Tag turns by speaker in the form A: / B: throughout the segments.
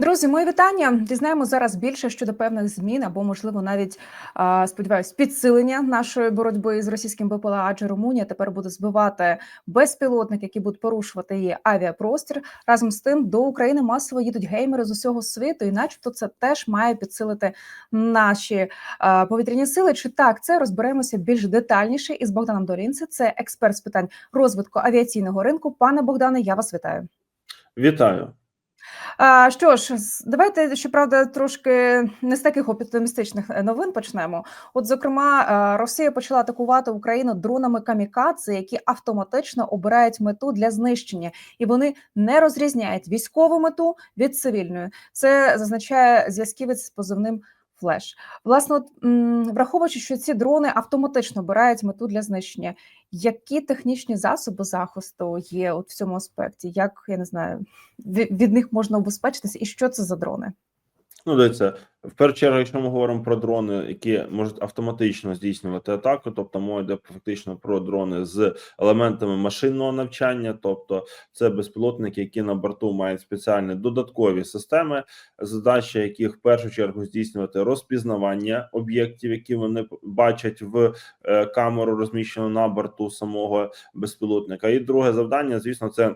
A: Друзі, мої вітання. Дізнаємо зараз більше щодо певних змін або, можливо, навіть а, сподіваюсь, підсилення нашої боротьби з російським БПЛА, адже Румунія тепер буде збивати безпілотники, які будуть порушувати її авіапростір. Разом з тим до України масово їдуть геймери з усього світу, і, начебто, це теж має підсилити наші повітряні сили. Чи так це розберемося більш детальніше із Богданом Долінце. Це експерт з питань розвитку авіаційного ринку. Пане Богдане, я вас вітаю.
B: Вітаю.
A: А, Що ж, давайте щоправда трошки не з таких оптимістичних е, новин почнемо. От, зокрема, е, Росія почала атакувати Україну дронами камікадзе, які автоматично обирають мету для знищення, і вони не розрізняють військову мету від цивільної. Це зазначає зв'язківець з позивним. Флеш, власне, от, враховуючи, що ці дрони автоматично обирають мету для знищення, які технічні засоби захисту є от в цьому аспекті? Як я не знаю, від них можна убезпечитися, і що це за дрони?
B: Ну, дивіться, в першу чергу, якщо ми говоримо про дрони, які можуть автоматично здійснювати атаку, тобто мова йде фактично про дрони з елементами машинного навчання, тобто це безпілотники, які на борту мають спеціальні додаткові системи, задача яких в першу чергу здійснювати розпізнавання об'єктів, які вони бачать в е, камеру, розміщену на борту самого безпілотника. І друге завдання, звісно, це.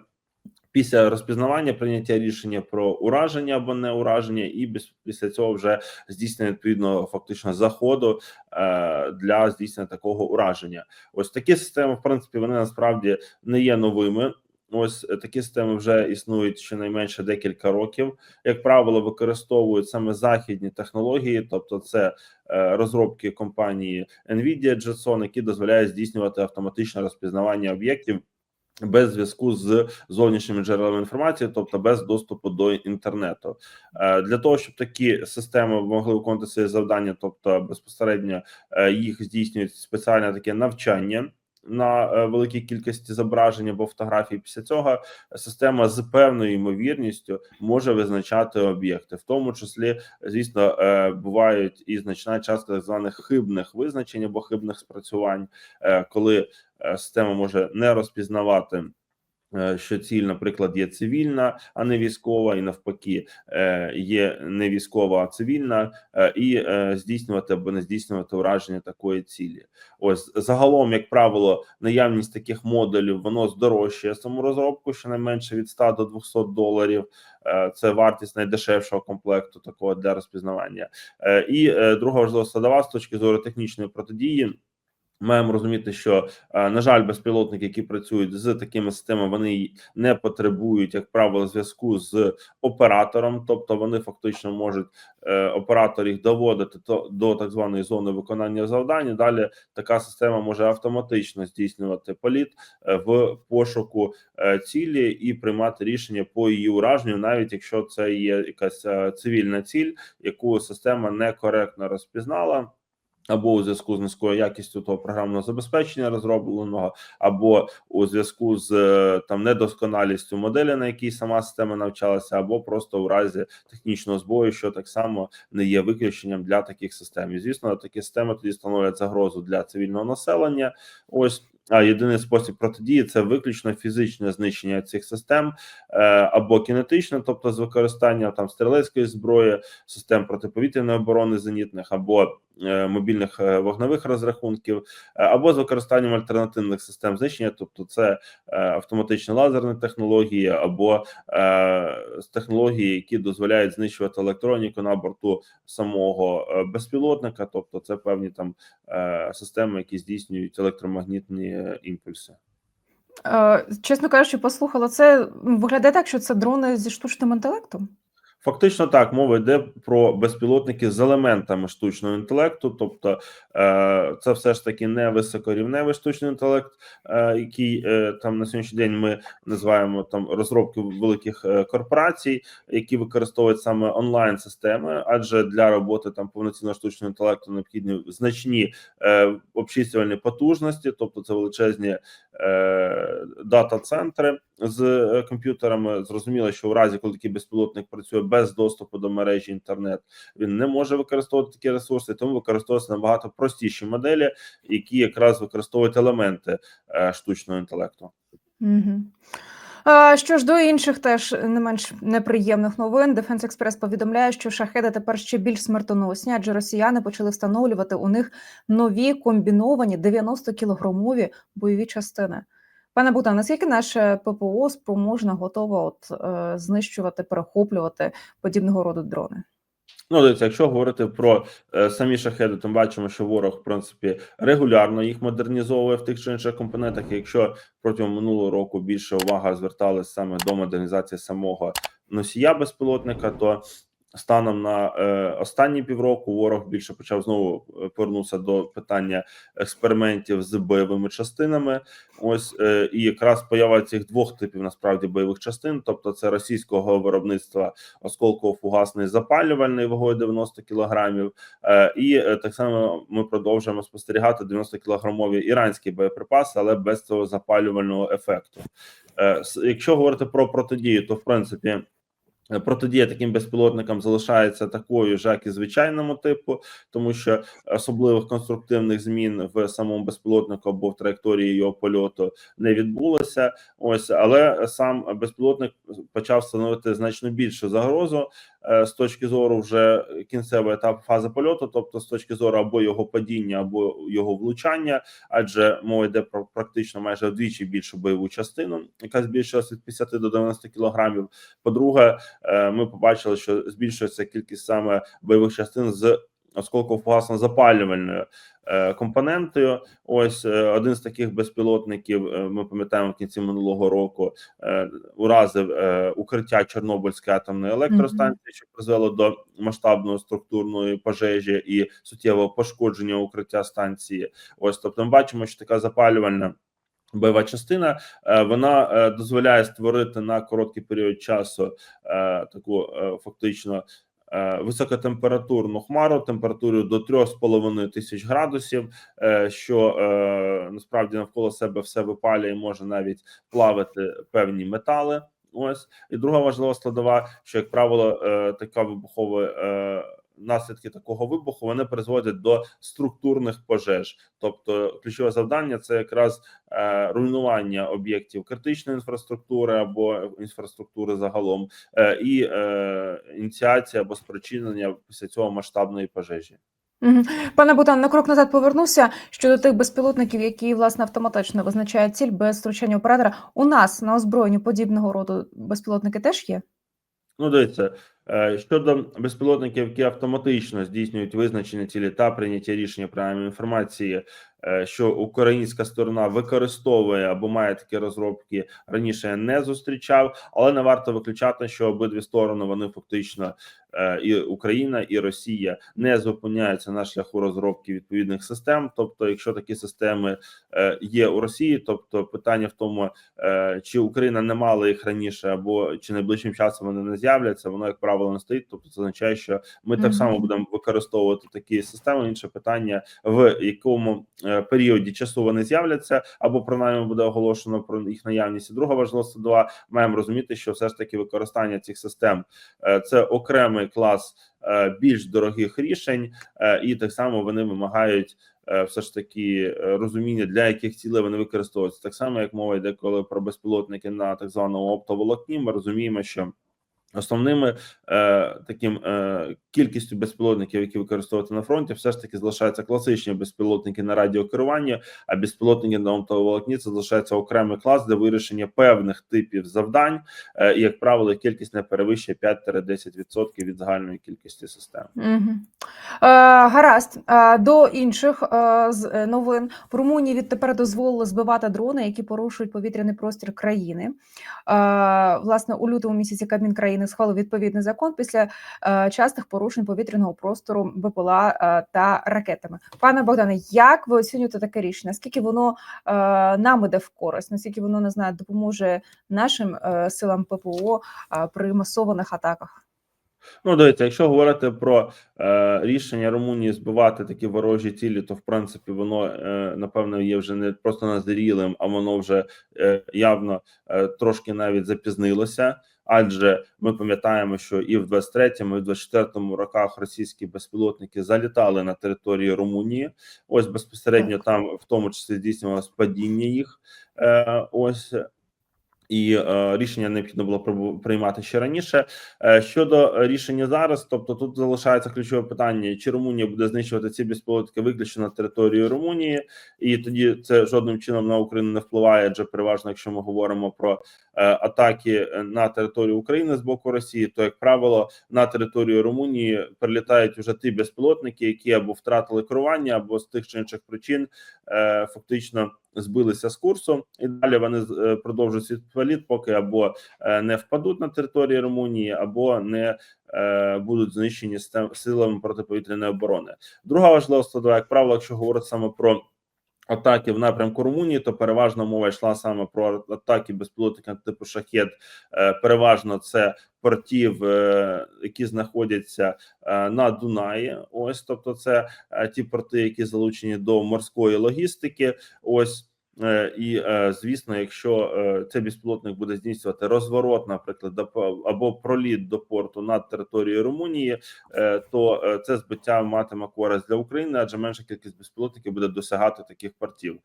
B: Після розпізнавання прийняття рішення про ураження або не ураження, і після цього вже здійснення відповідно фактично заходу е, для здійснення такого ураження. Ось такі системи, в принципі, вони насправді не є новими. Ось е, такі системи вже існують щонайменше декілька років. Як правило, використовують саме західні технології, тобто це е, розробки компанії Nvidia Jetson, які дозволяють здійснювати автоматичне розпізнавання об'єктів без зв'язку з зовнішніми джерелами інформації, тобто без доступу до інтернету, Е, для того, щоб такі системи могли виконувати свої завдання, тобто безпосередньо е, їх здійснюють спеціальне таке навчання. На е, великій кількості зображень або фотографій після цього система з певною ймовірністю може визначати об'єкти, в тому числі, звісно, е, бувають і значна частка так званих хибних визначень або хибних спрацювань, е, коли система може не розпізнавати. Е, Що ціль, наприклад, є цивільна, а не військова, і навпаки, е, є не військова, а цивільна, е, і здійснювати або не здійснювати ураження такої цілі. Ось загалом, як правило, наявність таких модулів воно здорожчує саму розробку, щонайменше від 100 до 200 доларів. Це вартість найдешевшого комплекту такого для розпізнавання. І друга важлива складова з точки зору технічної протидії. Маємо розуміти, що е, на жаль, безпілотники, які працюють з такими системами, вони не потребують, як правило, зв'язку з оператором, тобто вони фактично можуть е, оператор їх доводити до так званої зони виконання завдань. Далі така система може автоматично здійснювати політ е, в пошуку цілі і приймати рішення по її ураженню, навіть якщо це є якась цивільна ціль, яку система некоректно розпізнала. Або у зв'язку з низькою якістю того програмного забезпечення розробленого, або у зв'язку з е, там недосконалістю моделі, на якій сама система навчалася, або просто у разі технічного збою, що так само не є виключенням для таких систем. І звісно, такі системи тоді становлять загрозу для цивільного населення. Ось а єдиний спосіб протидії це виключно фізичне знищення цих систем е, або кінетичне, тобто з використанням там стрілецької зброї, систем протиповітряної оборони зенітних, або е, мобільних е, вогневих розрахунків, або з використанням альтернативних систем знищення, тобто це автоматичні лазерні технології, або технології, які дозволяють знищувати електроніку на борту самого безпілотника, тобто це певні там системи, які здійснюють електромагнітні імпульси.
A: Е, чесно кажучи, послухала це. Виглядає так, що це дрони зі штучним інтелектом.
B: Фактично так, мова йде про безпілотники з елементами штучного інтелекту, тобто е, це все ж таки не високорівневий штучний інтелект, е, який е, там на сьогоднішній день ми називаємо там розробки великих корпорацій, які використовують саме онлайн системи, адже для роботи там повноцінного штучного інтелекту необхідні значні обчислювальні потужності, тобто це величезні дата-центри з е, комп'ютерами. Зрозуміло, що в разі, коли такий безпілотник працює без доступу до мережі інтернет, він не може використовувати такі ресурси, тому використовуються набагато простіші моделі, які якраз використовують елементи е, штучного інтелекту.
A: Угу. Що ж до інших, теж не менш неприємних новин. Дефенс Експрес повідомляє, що шахеди тепер ще більш смертоносні, адже росіяни почали встановлювати у них нові комбіновані 90-кілограмові бойові частини. Пане Богдан, наскільки наше ППО спроможне готове от е, знищувати, перехоплювати подібного роду дрони?
B: Ну, дивіться, якщо говорити про е, самі шахеди, то бачимо, що ворог, в принципі, регулярно їх модернізовує в тих чи інших компонентах. Якщо протягом минулого року більше увага зверталась саме до модернізації самого носія безпілотника, то станом на е, останні півроку ворог більше почав знову е, повернутися до питання експериментів з бойовими частинами. Ось е, і якраз поява цих двох типів насправді бойових частин, тобто це російського виробництва осколково-фугасний запалювальний вагою 90 кілограмів, і так само ми продовжуємо спостерігати 90 кілограмові іранські боєприпаси, але без цього запалювального ефекту. Якщо говорити про протидію, то в принципі. Е, Протидія таким безпілотникам залишається такою ж, як і звичайному типу, тому що особливих конструктивних змін в самому безпілотнику або в траєкторії його польоту не відбулося. Ось, але сам безпілотник почав становити значно більшу загрозу з точки зору вже кінцевого етапу фази польоту, тобто з точки зору або його падіння, або його влучання, адже мова йде про практично майже вдвічі більшу бойову частину, яка збільшилася від 50 до 90 кілограмів. По-друге, е, ми побачили, що збільшується кількість саме бойових частин з осколково-фугасно запалювальною е, компонентою. Ось е, один з таких безпілотників. е, Ми пам'ятаємо в кінці минулого року е, уразив е, укриття Чорнобильської атомної електростанції, що призвело до масштабної структурної пожежі і суттєвого пошкодження укриття станції. Ось тобто, ми бачимо, що така запалювальна. Бойова частина вона дозволяє створити на короткий період часу таку фактично високотемпературну хмару температурою до 3,5 тисяч градусів, е, що е, насправді навколо себе все випалює і може навіть плавити певні метали. Ось і друга важлива складова, що як правило, е, така вибухова е, наслідки такого вибуху вони призводять до структурних пожеж. Тобто, ключове завдання це якраз е, руйнування об'єктів критичної інфраструктури або інфраструктури загалом, е, і е, ініціація або спричинення після цього масштабної пожежі.
A: Пане Богдан, на крок назад повернуся щодо тих безпілотників, які власне автоматично визначають ціль без втручання оператора. У нас на озброєнні подібного роду безпілотники теж є.
B: Ну, дивіться, щодо безпілотників, які автоматично здійснюють визначення цілі та прийняття рішення правильної інформації, е, що українська сторона використовує або має такі розробки раніше я не зустрічав, але не варто виключати, що обидві сторони вони фактично е, і Україна і Росія не зупиняються на шляху розробки відповідних систем. Тобто, якщо такі системи е, є у Росії, тобто питання в тому, е, чи Україна не мала їх раніше, або чи найближчим часом вони не з'являться, воно як правило не стоїть. Тобто, це означає, що ми так само будемо використовувати такі системи. Інше питання в якому е, періоді часу вони з'являться, або принаймні буде оголошено про їх наявність. І Друга важлива складова, маємо розуміти, що все ж таки використання цих систем е, це окремий клас е, більш дорогих рішень, і так само вони вимагають. Все ж таки розуміння для яких цілей вони використовуються так само, як мова йде, коли про безпілотники на так званому оптоволокні. Ми розуміємо, що Основними е, таким е, кількістю безпілотників, які використовуються на фронті, все ж таки залишаються класичні безпілотники на радіокеруванні, а безпілотники на оптоволокні це залишається окремий клас для вирішення певних типів завдань, е, і як правило, кількість не перевищує 5-10% від загальної кількості систем.
A: Угу. Е, гаразд. Е, до інших е, е, новин в Румунії відтепер дозволили збивати дрони, які порушують повітряний простір країни. Е, власне, у лютому місяці Кабмін країни схвалив відповідний закон після е, частих порушень повітряного простору БПЛА е, та ракетами. Пане Богдане, як ви оцінюєте таке рішення? Наскільки воно е, нам іде в користь? Наскільки воно не знаю, допоможе нашим силам ППО при масованих атаках?
B: Ну, дивіться, якщо говорити про е, рішення Румунії збивати такі ворожі цілі, то в принципі воно е, напевно є вже не просто назрілим, а воно вже е, явно е, трошки навіть запізнилося. Адже ми пам'ятаємо, що і в 23-му, і в 24-му роках російські безпілотники залітали на території Румунії. Ось безпосередньо там, в тому числі, здійснювалось падіння їх. Е, ось І е, рішення необхідно було приймати ще раніше. Е, щодо рішення зараз, тобто тут залишається ключове питання: чи Румунія буде знищувати ці безпілотники виключно на території Румунії, і тоді це жодним чином на Україну не впливає, адже переважно, якщо ми говоримо про е, атаки на територію України з боку Росії, то як правило на територію Румунії прилітають вже ті безпілотники, які або втратили керування, або з тих чи інших причин е, фактично збилися з курсу, і далі вони е, продовжують свій політ, поки або е, не впадуть на території Румунії, або не е, будуть знищені силами протиповітряної оборони. Друга важлива складова, як правило, якщо говорити саме про атаки в напрямку Румунії, то переважно мова йшла саме про атаки безпілотників типу шахет. Е, Переважно це портів, е, які знаходяться е, на Дунаї. Ось тобто, це ті порти, які залучені до морської логістики. Ось. Е, І е, звісно, якщо е, цей безпілотник буде здійснювати розворот, наприклад, або проліт до порту над територією Румунії, то це збиття матиме користь для України, адже менша кількість безпілотників буде досягати таких портів.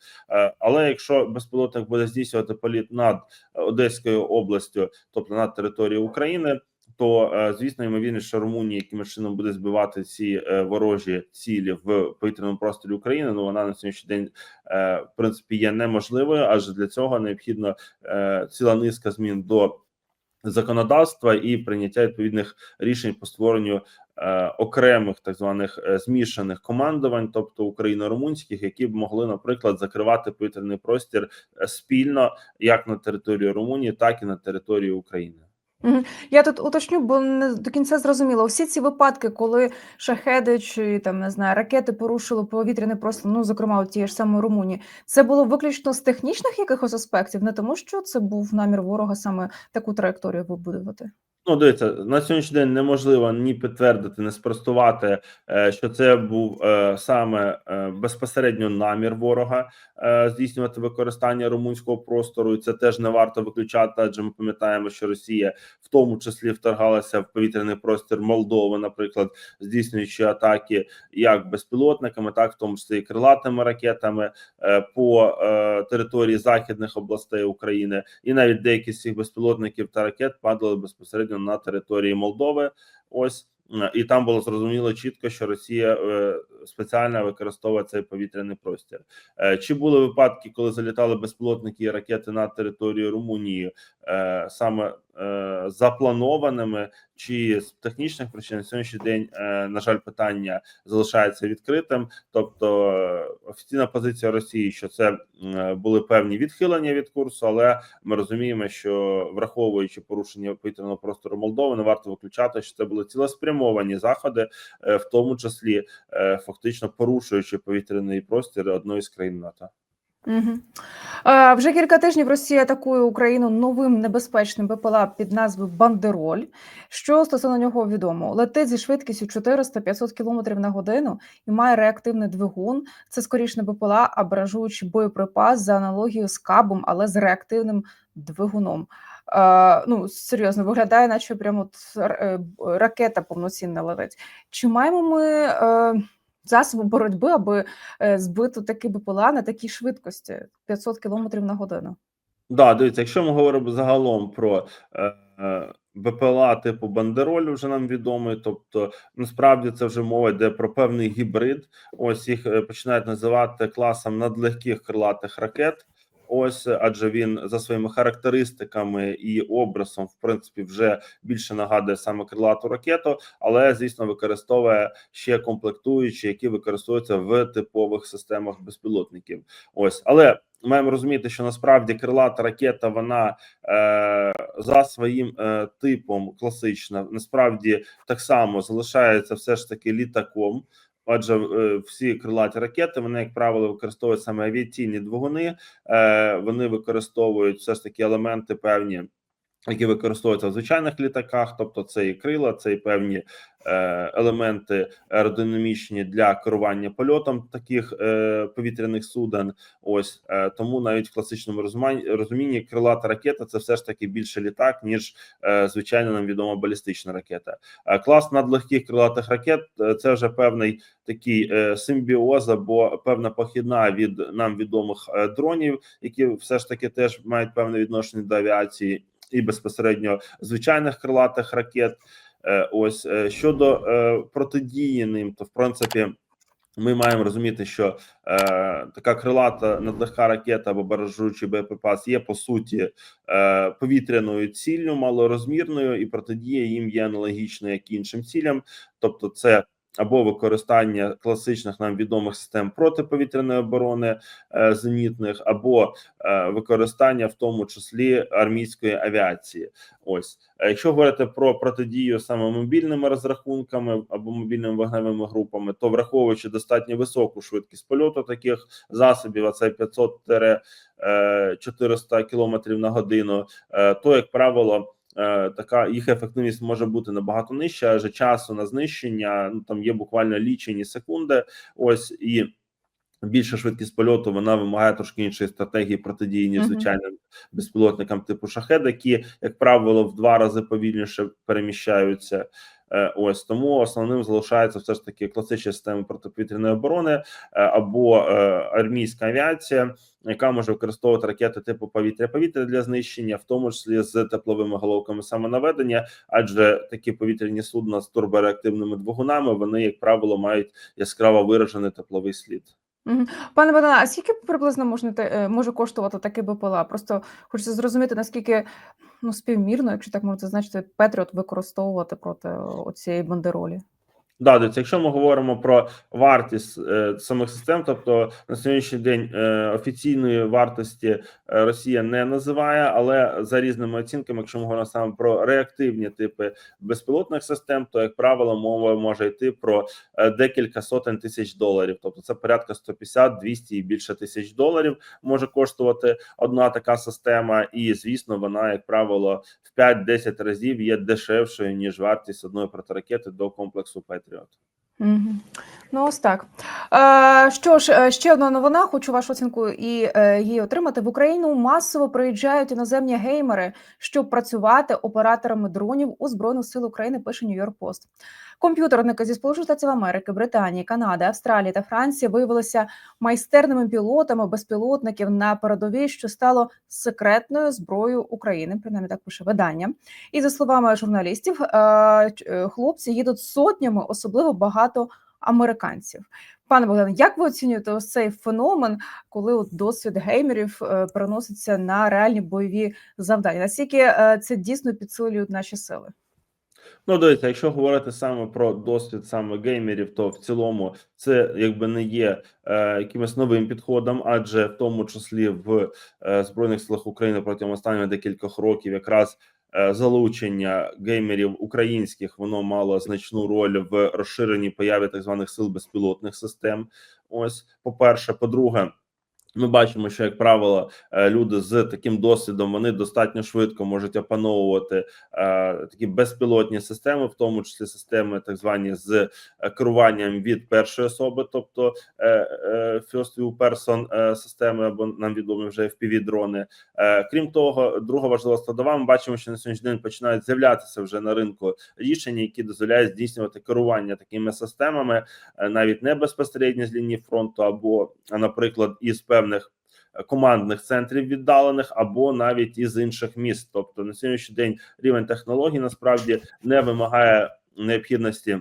B: Але якщо безпілотник буде здійснювати політ над Одеською областю, тобто над територією України. То е, звісно, ймовірніше, що Румунія якимось чином буде збивати ці е, ворожі цілі в повітряному просторі України. Ну вона на сьогоднішній день е, в принципі є неможливою, адже для цього необхідно ціла низка змін до законодавства і прийняття відповідних рішень по створенню окремих так званих змішаних командувань, тобто україно-румунських, які б могли, наприклад, закривати повітряний простір спільно як на території Румунії, так і на території України.
A: Я тут уточню, бо не до кінця зрозуміло. Усі ці випадки, коли шахеди чи там не знаю, ракети порушили повітряний простір, ну зокрема от тієї ж самої Румунії, це було виключно з технічних якихось аспектів, не тому, що це був намір ворога саме таку траєкторію вибудувати.
B: Ну, дивіться, на сьогоднішній день неможливо ні підтвердити, ні спростувати, е, що це був е, саме е, безпосередньо намір ворога здійснювати використання румунського простору. І це теж не варто виключати, адже ми пам'ятаємо, що Росія в тому числі вторгалася в повітряний простір Молдови, наприклад, здійснюючи атаки як безпілотниками, так в тому числі і крилатими ракетами по території західних областей України, і навіть деякі з цих безпілотників та ракет падали безпосередньо на території Молдови. Ось е, і там було зрозуміло чітко, що Росія е, спеціально використовує цей повітряний простір. Е, Чи були випадки, коли залітали безпілотники і ракети на територію Румунії, саме запланованими, чи з технічних причин на сьогоднішній день, е, на жаль, питання залишається відкритим. Тобто е, офіційна позиція Росії, що це е, були певні відхилення від курсу, але ми розуміємо, що враховуючи порушення повітряного простору Молдови, не варто виключати, що це були цілеспрямовані заходи, е, в тому числі е, фактично порушуючи повітряний простір одної з країн НАТО.
A: Угу. Е, вже кілька тижнів Росія атакує Україну новим небезпечним БПЛА під назвою Бандероль. Що стосовно нього відомо, летить зі швидкістю 400-500 км на годину і має реактивний двигун. Це скоріш не БПЛА, а баражуючий боєприпас за аналогією з кабом, але з реактивним двигуном. Е, ну серйозно виглядає, наче прямо е, ракета повноцінна летить. Чи маємо ми е, засоби боротьби, аби е, збити такі БПЛА на такій швидкості 500 км на годину?
B: Да, дивіться, якщо ми говоримо загалом про е, е, БПЛА типу Бандероль, вже нам відомий. Тобто, насправді це вже мова йде про певний гібрид. Ось їх е, починають називати класом надлегких крилатих ракет. Ось, адже він за своїми характеристиками і образом, в принципі, вже більше нагадує саме крилату ракету, але звісно використовує ще комплектуючі, які використовуються в типових системах безпілотників. Ось, але маємо розуміти, що насправді крилата ракета вона е, за своїм е, типом класична, насправді так само залишається все ж таки літаком. Адже е, всі крилаті ракети вони, як правило, використовують саме авіаційні двигуни, е, вони використовують все ж таки елементи певні які використовуються в звичайних літаках, тобто це і крила, це і певні е, елементи аеродинамічні для керування польотом таких е, повітряних суден. Ось е, тому навіть в класичному розумінні крилата ракета це все ж таки більше літак, ніж звичайно нам відома балістична ракета. Клас надлегких крилатих ракет це вже певний такий симбіоз або певна похідна від нам відомих дронів, які все ж таки теж мають певне відношення до авіації, і безпосередньо звичайних крилатих ракет. Е, Ось е, щодо е, протидії ним, то в принципі. Ми маємо розуміти, що е, така крилата надлегка ракета або баражуючий боєприпас є по суті е, повітряною ціллю, малорозмірною, і протидія їм є аналогічною як іншим цілям, тобто це або використання класичних нам відомих систем протиповітряної оборони е, зенітних, або е, використання в тому числі армійської авіації. Ось якщо говорити про протидію саме мобільними розрахунками або мобільними вогневими групами, то враховуючи достатньо високу швидкість польоту таких засобів, а це 500 400 кілометрів на годину, е, то як правило. Е, Така їх ефективність може бути набагато нижча, адже часу на знищення ну там є буквально лічені секунди. Ось і більша швидкість польоту вона вимагає трошки іншої стратегії протидії, ніж звичайним безпілотникам типу шахед, які, як правило, в два рази повільніше переміщаються. Е, Ось тому основним залишається все ж таки класичні системи протиповітряної оборони е, або е, армійська авіація, яка може використовувати ракети типу повітря-повітря для знищення, в тому числі з тепловими головками самонаведення, адже такі повітряні судна з турбореактивними двигунами вони, як правило, мають яскраво виражений тепловий слід.
A: Пане Богдане, а скільки приблизно можна те- е, може коштувати таке БПЛА? Просто хочеться зрозуміти, наскільки ну, співмірно, якщо так можна зазначити, Петріот використовувати проти цієї бандеролі.
B: Да, дивіться, якщо ми говоримо про вартість е, самих систем, тобто на сьогоднішній день е, офіційної вартості е, Росія не називає, але за різними оцінками, якщо ми говоримо саме про реактивні типи безпілотних систем, то як правило мова може йти про е, декілька сотень тисяч доларів. Тобто це порядка 150, 200 і більше тисяч доларів може коштувати одна така система, і звісно, вона, як правило, в 5-10 разів є дешевшою ніж вартість одної протиракети до комплексу Петріот.
A: Ну, ось так. Е, що ж, е, ще одна новина, хочу вашу оцінку і е, її отримати. В Україну масово приїжджають іноземні геймери, щоб працювати операторами дронів у Збройних сил України, пише Нью-Йорк Пост. Комп'ютерники зі Сполучених Штатів Америки, Британії, Канади, Австралії та Франції виявилися майстерними пілотами безпілотників на передовій, що стало секретною зброєю України. Принаймні так пише видання. І за словами журналістів, е, хлопці їдуть сотнями, особливо багато американців. Пане Богдане, як ви оцінюєте ось цей феномен, коли от досвід геймерів е, переноситься на реальні бойові завдання? Наскільки е, це дійсно підсилюють наші сили?
B: Ну, дивіться, якщо говорити саме про досвід саме геймерів, то в цілому це якби не є е, якимось новим підходом, адже в тому числі в е, збройних силах України протягом останніх декількох років якраз залучення геймерів українських воно мало значну роль в розширенні появи так званих сил безпілотних систем. Ось, по перше, по-друге. Ми бачимо, що як правило, е, люди з таким досвідом вони достатньо швидко можуть опановувати е, такі безпілотні системи, в тому числі системи, так звані з е, керуванням від першої особи, тобто е, е, first view person е, системи, або нам відомі вже fpv дрони. Е, крім того, друга важлива складова. Ми бачимо, що на сьогоднішній день починають з'являтися вже на ринку рішення, які дозволяють здійснювати керування такими системами, навіть не безпосередньо з лінії фронту, або, наприклад, із певних е, командних центрів віддалених, або навіть із інших міст. Тобто на сьогоднішній день рівень технологій насправді не вимагає необхідності.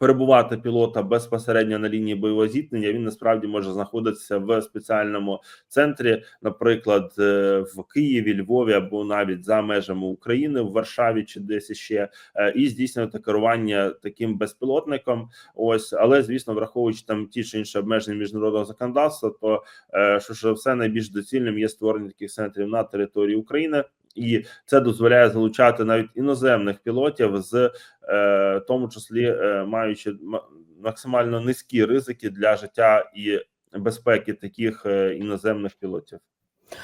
B: Перебувати пілота безпосередньо на лінії бойового зіткнення він насправді може знаходитися в спеціальному центрі, наприклад, е, в Києві, Львові або навіть за межами України, в Варшаві чи десь ще, і здійснювати керування таким безпілотником. Ось, але звісно, враховуючи там ті чи інші обмеження міжнародного законодавства, то е, що ж все найбільш доцільним є створення таких центрів на території України. І це дозволяє залучати навіть іноземних пілотів, з е, тому числі е, маючи максимально низькі ризики для життя і безпеки таких е, іноземних пілотів.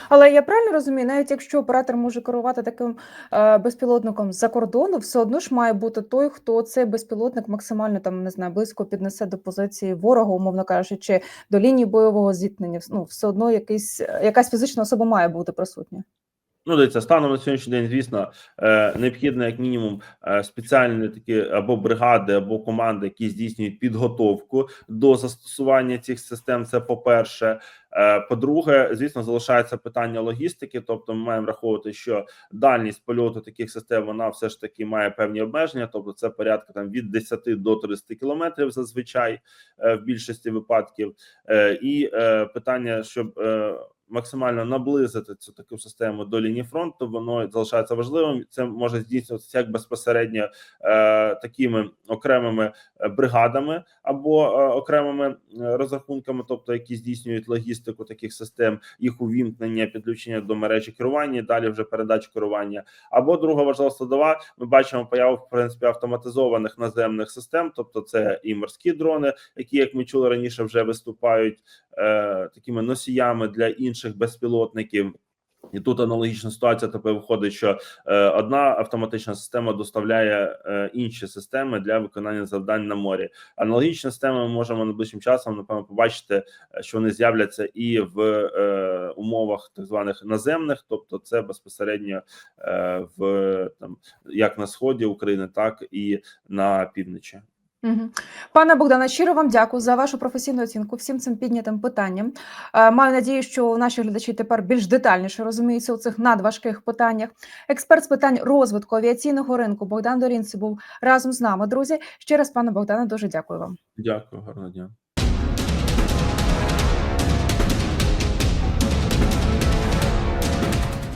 A: Але я правильно розумію, навіть якщо оператор може керувати таким е, безпілотником з-за кордону, все одно ж має бути той, хто цей безпілотник максимально там не знаю, близько піднесе до позиції ворога, умовно кажучи, чи до лінії бойового зіткнення. Ну, все одно якийсь, якась фізична особа має бути присутня.
B: Ну, дивіться, станом на сьогоднішній день, звісно, е, необхідно як мінімум е, спеціальні такі або бригади, або команди, які здійснюють підготовку до застосування цих систем. Це по-перше. Е, По-друге, звісно, залишається питання логістики. Тобто, ми маємо враховувати, що дальність польоту таких систем вона все ж таки має певні обмеження. Тобто, це порядка там від 10 до 30 кілометрів зазвичай в більшості випадків. І питання, щоб максимально наблизити цю таку систему до лінії фронту, воно залишається важливим. Це може здійснюватися як безпосередньо е, такими окремими е, бригадами або е, окремими е, розрахунками, тобто які здійснюють логістику таких систем, їх увімкнення, підключення до мережі керування, далі вже передача керування. Або друга важлива складова. Ми бачимо появу в принципі автоматизованих наземних систем, тобто це і морські дрони, які, як ми чули раніше, вже виступають е, такими носіями для інших безпілотників. І тут аналогічна ситуація. Тепер виходить, що е, одна автоматична система доставляє е, інші системи для виконання завдань на морі. Аналогічні системи ми можемо найближчим часом напевно побачити, е, що вони з'являться і в е, умовах так званих наземних, тобто це безпосередньо е, в там як на сході України, так і на півночі.
A: Пане Богдане, щиро вам дякую за вашу професійну оцінку всім цим піднятим питанням. Е, Маю надію, що наші глядачі тепер більш детальніше розуміються у цих надважких питаннях. Експерт з питань розвитку авіаційного ринку Богдан Дорінці був разом з нами. Друзі, ще раз, пане Богдане, дуже дякую вам.
B: Дякую, гарного дня.